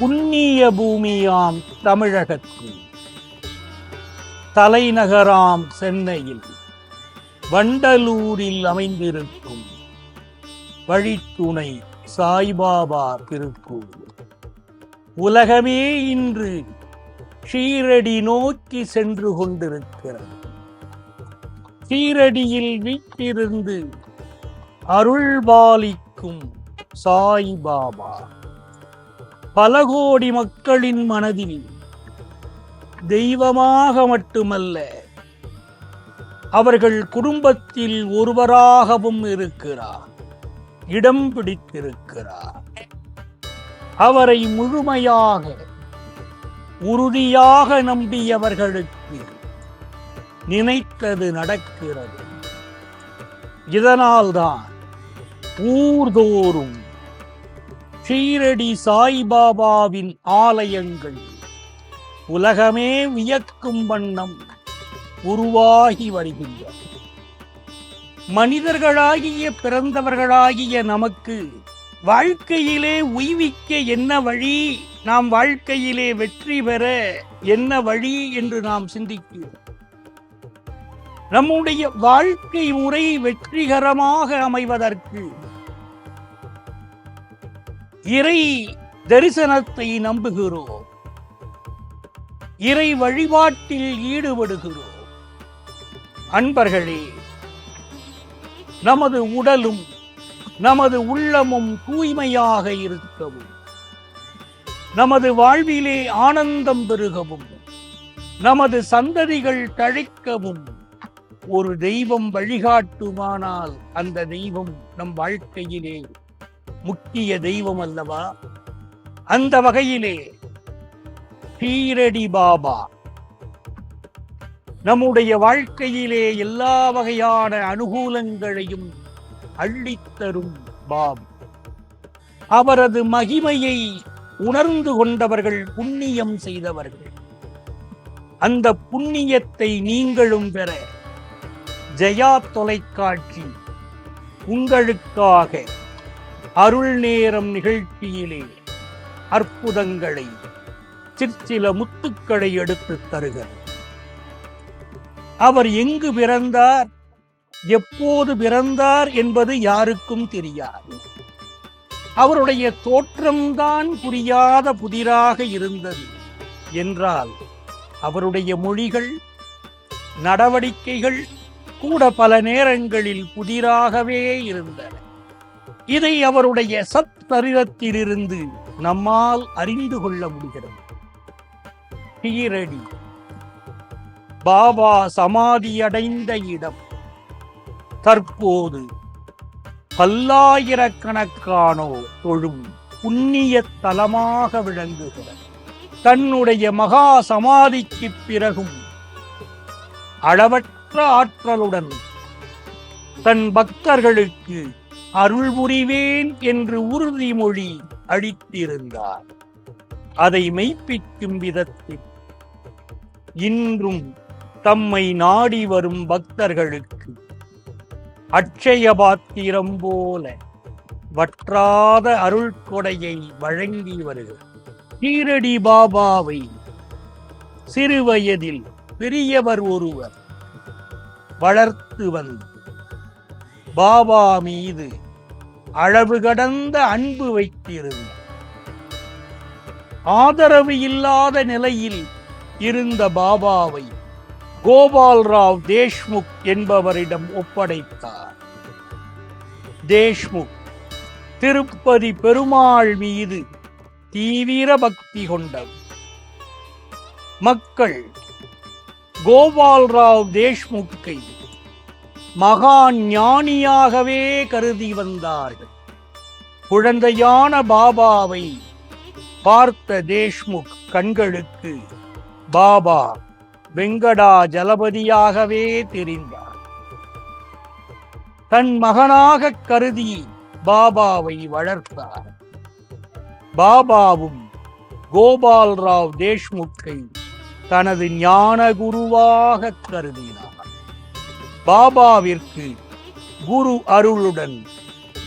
புண்ணிய பூமியாம் தமிழகத்தில் தலைநகராம் சென்னையில் வண்டலூரில் அமைந்திருக்கும் வழித்துணை சாய்பாபா திருக்கோவில் உலகமே இன்று ஷீரடி நோக்கி சென்று கொண்டிருக்கிறது. ஷீரடியில் வீட்டிருந்து அருள்பாலிக்கும் சாய்பாபா. பல கோடி மக்களின் மனதில் தெய்வமாக மட்டுமல்ல அவர்கள் குடும்பத்தில் ஒருவராகவும் இருக்கிறார் இடம் பிடித்திருக்கிறார். அவரை முழுமையாக உறுதியாக நம்பியவர்களுக்கு நினைத்தது நடக்கிறது. இதனால்தான் ஊர்தோறும் ஷீரடி சாய்பாபாவின் ஆலயங்கள். உலகமே வியக்கும் வண்ணம் உருவாகி வருகின்றன. மனிதர்களாகிய பிறந்தவர்களாகிய நமக்கு வாழ்க்கையிலே உய்விக்க என்ன வழி? நாம் வாழ்க்கையிலே வெற்றி பெற என்ன வழி என்று நாம் சிந்திக்கிறோம். நம்முடைய வாழ்க்கை முறை வெற்றிகரமாக அமைவதற்கு இறை தரிசனத்தை நம்புகிறோம். இறை வழிபாட்டில் ஈடுபடுகிறோம். அன்பர்களே நமது உடலும் நமது உள்ளமும் தூய்மையாக இருக்கவும் நமது வாழ்விலே ஆனந்தம் பெருகவும் நமது சந்ததிகள் தழைக்கவும் ஒரு தெய்வம் வழிகாட்டுமானால் அந்த தெய்வம் நம் வாழ்க்கையிலே முக்கிய தெய்வம் அல்லவா? அந்த வகையிலே ஹீரடி பாபா நம்முடைய வாழ்க்கையிலே எல்லா வகையான அனுகூலங்களையும் அள்ளித்தரும் பாபு. அவரது மகிமையை உணர்ந்து கொண்டவர்கள் புண்ணியம் செய்தவர்கள். அந்த புண்ணியத்தை நீங்களும் பெற ஜெயா தொலைக்காட்சி உங்களுக்காக அருள் நேரம் நிகழ்ச்சியிலே அற்புதங்களை சிற்சில முத்துக்களை எடுத்து தருகிறார். அவர் எங்கு பிறந்தார் எப்போது பிறந்தார் என்பது யாருக்கும் தெரியாது. அவருடைய தோற்றம்தான் புரியாத புதிராக இருந்தது என்றால் அவருடைய மொழிகள் நடவடிக்கைகள் கூட பல நேரங்களில் புதிராகவே இருந்தன. இதை அவருடைய சத்தரிதத்திலிருந்து நம்மால் அறிந்து கொள்ள முடிகிறது. ஷீரடி பாபா சமாதியடைந்த இடம். தற்போது பல்லாயிரக்கணக்கானோ தொழும் புண்ணிய தலமாக விளங்குகிறது. தன்னுடைய மகா சமாதிக்கு பிறகும் அளவற்ற ஆற்றலுடன் தன் பக்தர்களுக்கு அருள் புரிவேன் என்று உறுதிமொழி அளித்திருந்தார். அதை மெய்ப்பிக்கும் விதத்தில் இன்றும் தம்மை நாடி வரும் பக்தர்களுக்கு அட்சய பாத்திரம் போல வற்றாத அருள் கொடையை வழங்கி வருகிறார் கீரடி பாபாவை சிறுவயதில் பெரியவர் ஒருவர் வளர்த்து வந்து பாபா மீது அளவு கடந்த அன்பு வைத்திருந்த. ஆதரவு இல்லாத நிலையில் இருந்த பாபாவை கோபால்ராவ் தேஷ்முக் என்பவரிடம் ஒப்படைத்தார். தேஷ்முக் திருப்பதி பெருமாள் மீது தீவிர பக்தி கொண்டவர். மக்கள் கோபால்ராவ் தேஷ்முக்கை மகா ஞானியாகவே கருதி வந்தார்கள். குழந்தையான பாபாவை பார்த்த தேஷ்முக் கண்களுக்கு பாபா வெங்கடா ஜலபதியாகவே தெரிந்தார். தன் மகனாக கருதி பாபாவை வளர்த்தார். பாபாவும் கோபால்ராவ் தேஷ்முக்கை தனது ஞான குருவாக கருதினார். பாபாவிற்கு குரு அருளுடன்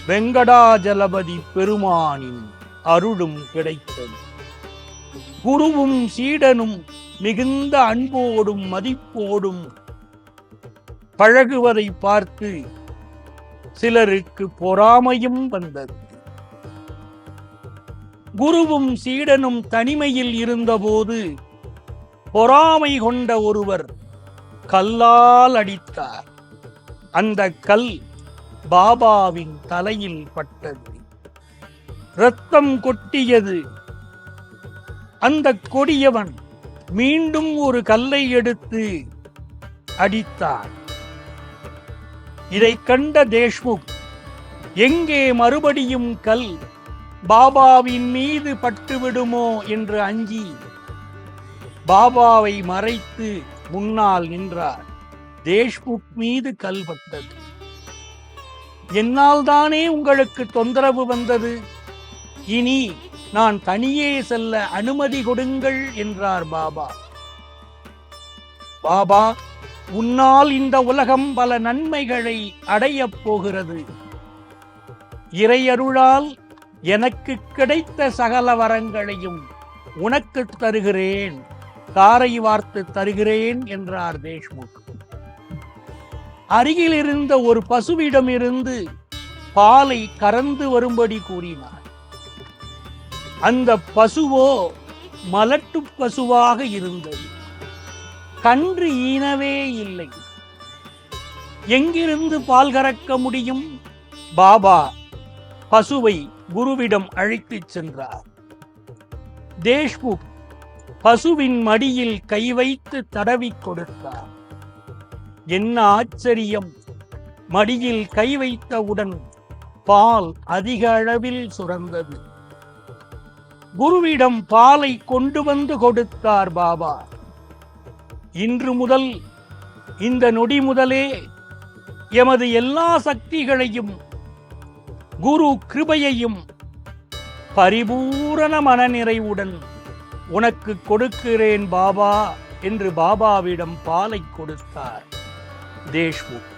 வெங்கடாஜலபதி பெருமானின் அருளும் கிடைத்தது. குருவும் சீடனும் மிகுந்த அன்போடும் மதிப்போடும் பழகுவதை பார்த்து சிலருக்கு பொறாமையும் வந்தது. குருவும் சீடனும் தனிமையில் இருந்தபோது பொறாமை கொண்ட ஒருவர் கல்லால் அடித்தார். அந்த கல் பாபாவின் தலையில் பட்டது. ரத்தம் கொட்டியது. அந்த கொடியவன் மீண்டும் ஒரு கல்லை எடுத்து அடித்தான் இதை கண்ட தேஷ்முக் எங்கே மறுபடியும் கல் பாபாவின் மீது பட்டுவிடுமோ என்று அஞ்சி பாபாவை மறைத்து முன்னால் நின்றார். தேஷ்முக் மீது கல்பட்டது என்னால் தானே உங்களுக்கு தொந்தரவு வந்தது? இனி நான் தனியே செல்ல அனுமதி கொடுங்கள் என்றார் பாபா. பாபா உன்னால் இந்த உலகம் பல நன்மைகளை அடையப் போகிறது. இறையருளால் எனக்கு கிடைத்த சகல வரங்களையும் உனக்கு தருகிறேன். காரை வார்த்து தருகிறேன் என்றார் தேஷ்முக். அருகில் இருந்த ஒரு பசுவிடம் இருந்து பாலை கறந்து வரும்படி கூறினார். அந்த பசுவோ மலட்டு பசுவாக இருந்தது. கன்று ஈனவே இல்லை. எங்கிருந்து பால் கறக்க முடியும்? பாபா பசுவை குருவிடம் அழைத்துச் சென்றார். தேஷ்முக் பசுவின் மடியில் கை வைத்து தடவிக் கொடுத்தார். என்ன ஆச்சரியம்! மடியில் கை வைத்தவுடன் பால் அதிக அளவில் சுரந்தது. குருவிடம் பாலை கொண்டு வந்து கொடுத்தார் பாபா. இன்று முதல் இந்த நொடி முதலே எமது எல்லா சக்திகளையும் குரு கிருபையையும் பரிபூரண மனநிறைவுடன் உனக்கு கொடுக்கிறேன் பாபா என்று பாபாவிடம் பாலை கொடுத்தார். தேஷ்முக்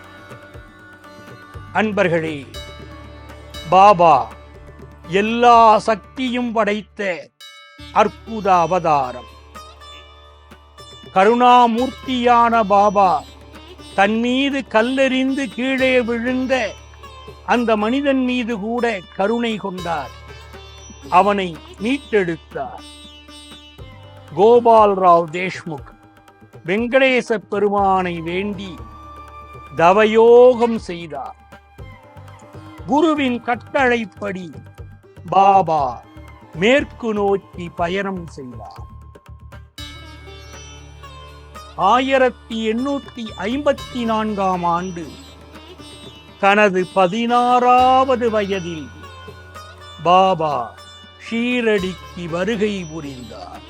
அன்பர்களே பாபா எல்லா சக்தியும் படைத்த அற்புத அவதாரம். கருணாமூர்த்தியான பாபா தன் மீது கல்லெறிந்து கீழே விழுந்த அந்த மனிதன் மீது கூட கருணை கொண்டார். அவனை மீட்டெடுத்தார். கோபால் ராவ் தேஷ்முக் வெங்கடேச பெருமானை வேண்டி தவயோகம் செய்தார். குருவின் கட்டளைப்படி பாபா மேற்கு நோக்கி பயணம் செய்தார். ஆயிரத்தி எண்ணூத்தி ஐம்பத்தி நான்காம் ஆண்டு தனது பதினாறாவது வயதில் பாபா ஷீரடிக்கு வருகை புரிந்தார்.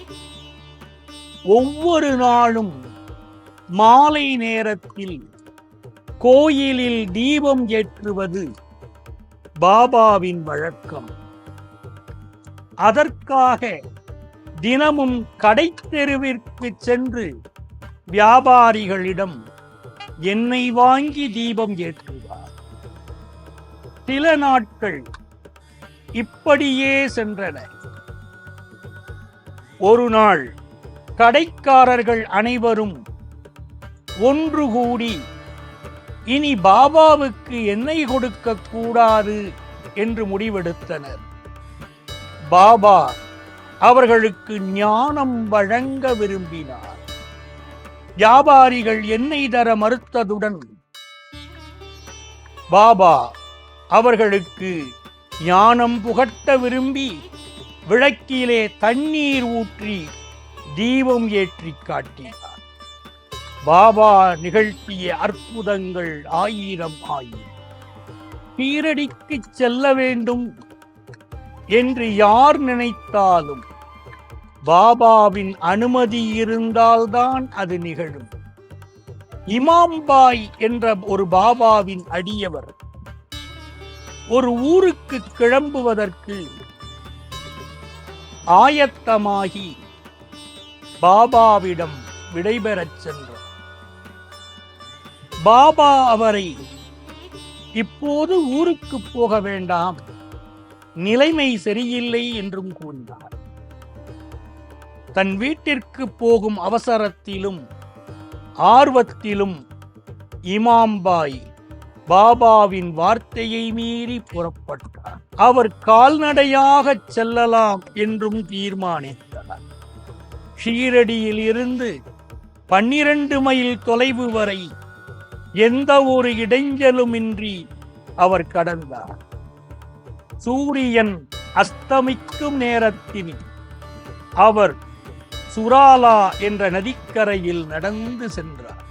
ஒவ்வொரு நாளும் மாலை நேரத்தில் கோயிலில் தீபம் ஏற்றுவது பாபாவின் வழக்கம். அதற்காக தினமும் கடைத்தெருவிற்கு சென்று வியாபாரிகளிடம் எண்ணெய் வாங்கி தீபம் ஏற்றுவார். சில நாட்கள் இப்படியே சென்றன. ஒரு நாள் கடைக்காரர்கள் அனைவரும் ஒன்று கூடி இனி பாபாவுக்கு எண்ணெய் கொடுக்க கூடாது என்று முடிவெடுத்தனர். பாபா அவர்களுக்கு ஞானம் வழங்க விரும்பினார். வியாபாரிகள் எண்ணெய் தர மறுத்ததுடன் பாபா அவர்களுக்கு ஞானம் புகட்ட விரும்பி விளக்கிலே தண்ணீர் ஊற்றி தீபம் ஏற்றி காட்டினார் பாபா நிகழ்த்திய அற்புதங்கள் ஆயிரம் ஆயிரம். பீரடிக்கு செல்ல வேண்டும் என்று யார் நினைத்தாலும் பாபாவின் அனுமதி இருந்தால்தான் அது நிகழும். இமாம்பாய் என்ற ஒரு பாபாவின் அடியவர் ஒரு ஊருக்கு கிளம்புவதற்கு ஆயத்தமாகி பாபாவிடம் விடைபெறச் சென்றார் பாபா அவரை இப்போது ஊருக்கு போக வேண்டாம். நிலைமை சரியில்லை என்றும் கூறினார். தன் வீட்டிற்கு போகும் அவசரத்திலும் ஆர்வத்திலும் இமாம்பாய் பாபாவின் வார்த்தையை மீறி புறப்பட்டார். அவர் கால்நடையாகச் செல்லலாம் என்றும் தீர்மானித்தார். ஷீரடியில் இருந்து பன்னிரண்டு மைல் தொலைவு வரை எந்த ஒரு இடைஞ்சலுமின்றி அவர் கடந்தார். சூரியன் அஸ்தமிக்கும் நேரத்தில் அவர் சுராலா என்ற நதிக்கரையில் நடந்து சென்றார்.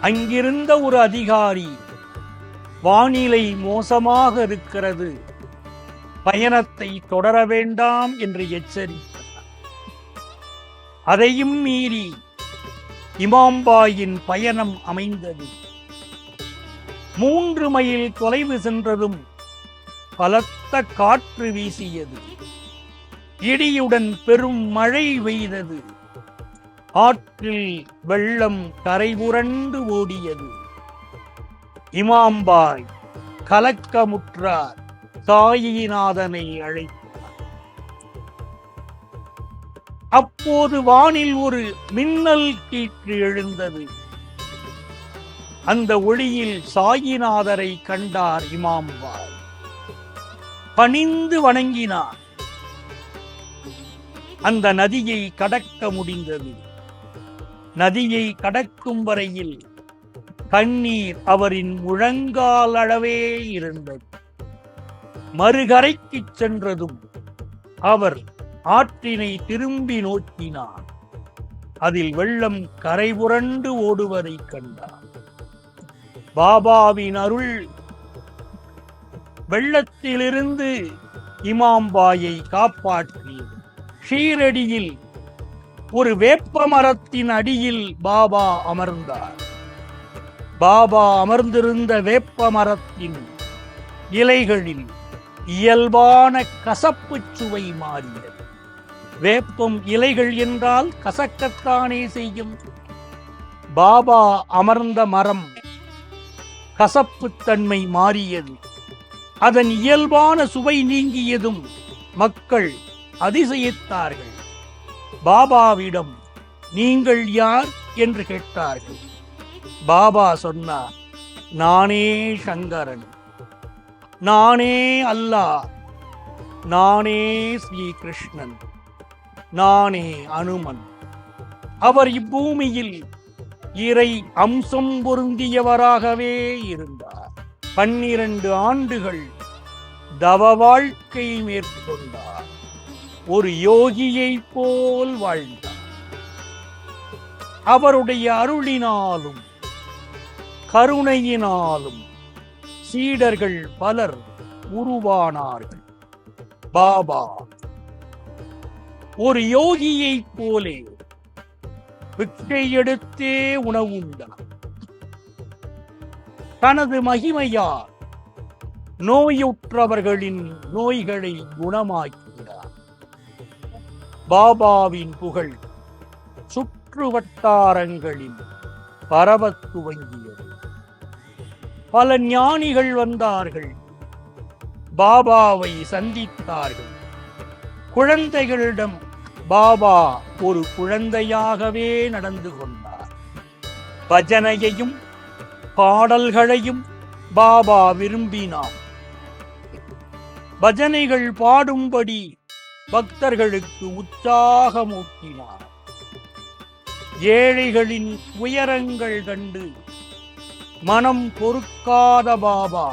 அங்கிருந்த ஒரு அதிகாரி வானிலை மோசமாக இருக்கிறது பயணத்தை தொடர வேண்டாம் என்று எச்சரித்தார். அதையும் மீறி இமாம்பாயின் பயணம் அமைந்தது. மூன்று மைல் தொலைவு சென்றதும் பலத்த காற்று வீசியது. இடியுடன் பெரும் மழை பெய்தது. ஆற்றில் வெள்ளம் கரைபுரண்டு ஓடியது. இமாம்பாய் கலக்கமுற்றார் சாயிநாதனை அழைத்தார் அப்போது வானில் ஒரு மின்னல் கீற்று எழுந்தது. அந்த ஒளியில் சாயிநாதரை கண்டார் இமாம்பாய் பணிந்து வணங்கினார். அந்த நதியை கடக்க முடிந்தது. நதியை கடக்கும் வரையில் கண்ணீர் அவரின் முழங்கால் அளவே இருந்தது. மறுகரைக்குச் சென்றதும் அவர் ஆற்றினை திரும்பி நோக்கினான். அதில் வெள்ளம் கரைபுரண்டு ஓடுவதைக் கண்டான். பாபாவின் அருள் வெள்ளத்திலிருந்து இமாம்பாயை காப்பாற்றி ஷீரடியில் ஒரு வேப்ப மரத்தின் அடியில் பாபா அமர்ந்தார். பாபா அமர்ந்திருந்த வேப்ப மரத்தின் இலைகளில் இயல்பான கசப்புச் சுவை மாறியது. வேப்பம் இலைகள் என்றால் கசக்கத்தானே செய்யும். பாபா அமர்ந்த மரம் கசப்புத்தன்மை மாறியது. அதன் இயல்பான சுவை நீங்கியதும் மக்கள் அதிசயித்தார்கள். பாபாவிடம் நீங்கள் யார்? என்று கேட்டார்கள். பாபா சொன்னார் நானே சங்கரன். நானே அல்லாஹ். நானே ஸ்ரீ கிருஷ்ணன். நானே அனுமன். அவர் இப்பூமியில் இறை அம்சம் பொருந்தியவராகவே இருந்தார். பன்னிரண்டு ஆண்டுகள் தவ வாழ்க்கை மேற்கொண்டார். ஒரு யோகியைப் போல் வாழ்ந்தார். அவருடைய அருளினாலும் கருணையினாலும் சீடர்கள் பலர் உருவானார்கள். பாபா ஒரு யோகியை போலே பிச்சை எடுத்தே உணவுண்டார். தனது மகிமையால் நோயுற்றவர்களின் நோய்களை குணமாக்கினார். பாபாவின் புகழ் சுற்று வட்டாரங்களில் பரவத் துவங்கியது. பல ஞானிகள் வந்தார்கள். பாபாவை சந்தித்தார்கள். குழந்தைகளிடம் பாபா ஒரு குழந்தையாகவே நடந்து கொண்டார். பஜனையையும் பாடல்களையும் பாபா விரும்பினார். பஜனைகள் பாடும்படி பக்தர்களுக்கு உற்சாகமூட்டினார். ஏழைகளின் உயரங்கள் கண்டு மனம் பொறுக்காத பாபா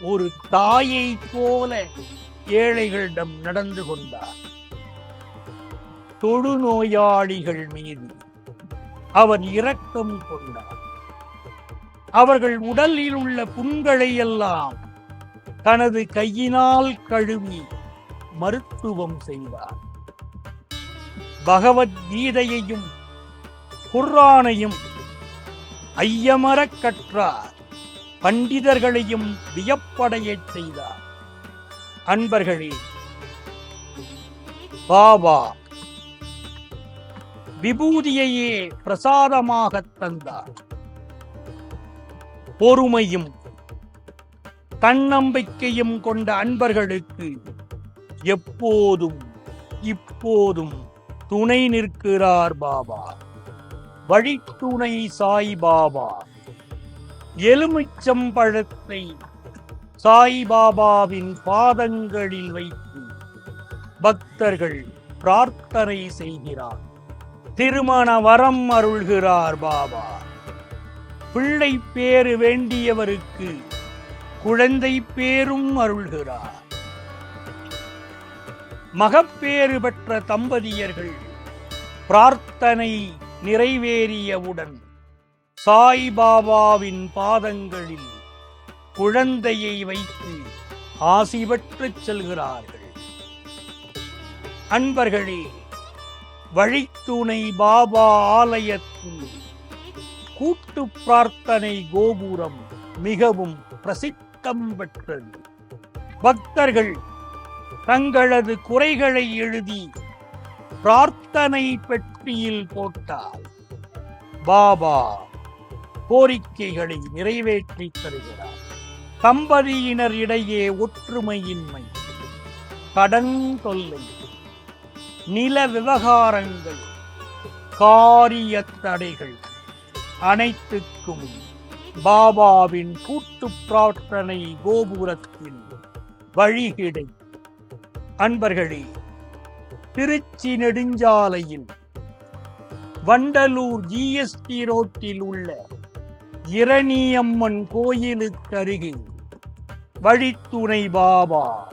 ஒரு தாயைப் போல ஏழைகளிடம் நடந்து கொண்டார். தொழுநோயாளிகள் மீது அவர் இரக்கம் கொண்டார். அவர்கள் உடலில் உள்ள புண்களை எல்லாம் தனது கையினால் கழுவி மருத்துவம் செய்தார். பகவத்கீதையையும் குர்ரானையும் ஐயமரக் கற்றார். பண்டிதர்களையும் வியப்படையச் செய்தார். அன்பர்களே பாபா விபூதியையே பிரசாதமாகத் தந்தார். பொறுமையும் தன்னம்பிக்கையும் கொண்ட அன்பர்களுக்கு எப்போதும் இப்போதும் துணை நிற்கிறார் பாபா. வழித்துணை சாய் பாபா. எலுமிச்சம்பழத்தை சாய் பாபாவின் பாதங்களில் வைத்து பக்தர்கள் பிரார்த்தனை செய்கிறார். திருமண வரம் அருள்கிறார் பாபா. பிள்ளை பேறு வேண்டியவருக்கு குழந்தை பேரும் அருள்கிறார். மகப்பேறு பெற்ற தம்பதியர்கள் பிரார்த்தனை நிறைவேறியவுடன் சாய் பாபாவின் பாதங்களில் குழந்தையை வைத்து ஆசி பெற்றுச் செல்கிறார்கள். அன்பர்களே வழித்துணை பாபா ஆலயத்தில் கூட்டு பிரார்த்தனை கோபுரம் மிகவும் பிரசித்தம் பெற்றது. பக்தர்கள் தங்களது குறைகளை எழுதி பிரார்த்தனை பெட்டியில் போட்டால் பாபா கோரிக்கைகளை நிறைவேற்றி தருகிறார். தம்பதியினர் இடையே ஒற்றுமையின்மை. கடன் தொல்லை. நில விவகாரங்கள் காரிய தடைகள் அனைத்துக்கும் பாபாவின் கூட்டு பிரார்த்தனை கோபுரத்தில் வழிகிடை. அன்பர்களே திருச்சி நெடுஞ்சாலையில் வண்டலூர் ஜிஎஸ்டி ரோட்டில் உள்ள இரணியம்மன் கோயிலுக்கு அருகில் வழித்துணை பாபா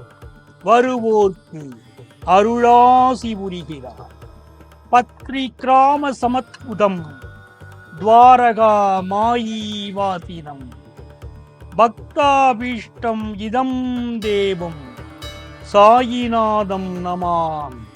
வருவோர்க்கு அருளாசி புரிகிறார் பத்ரி கிராம சமத்புதம் துவாரகா மாயீவாசினம் பக்தாபீஷ்டம் இதம் தேவம் சாயிநாதம் நமாமி.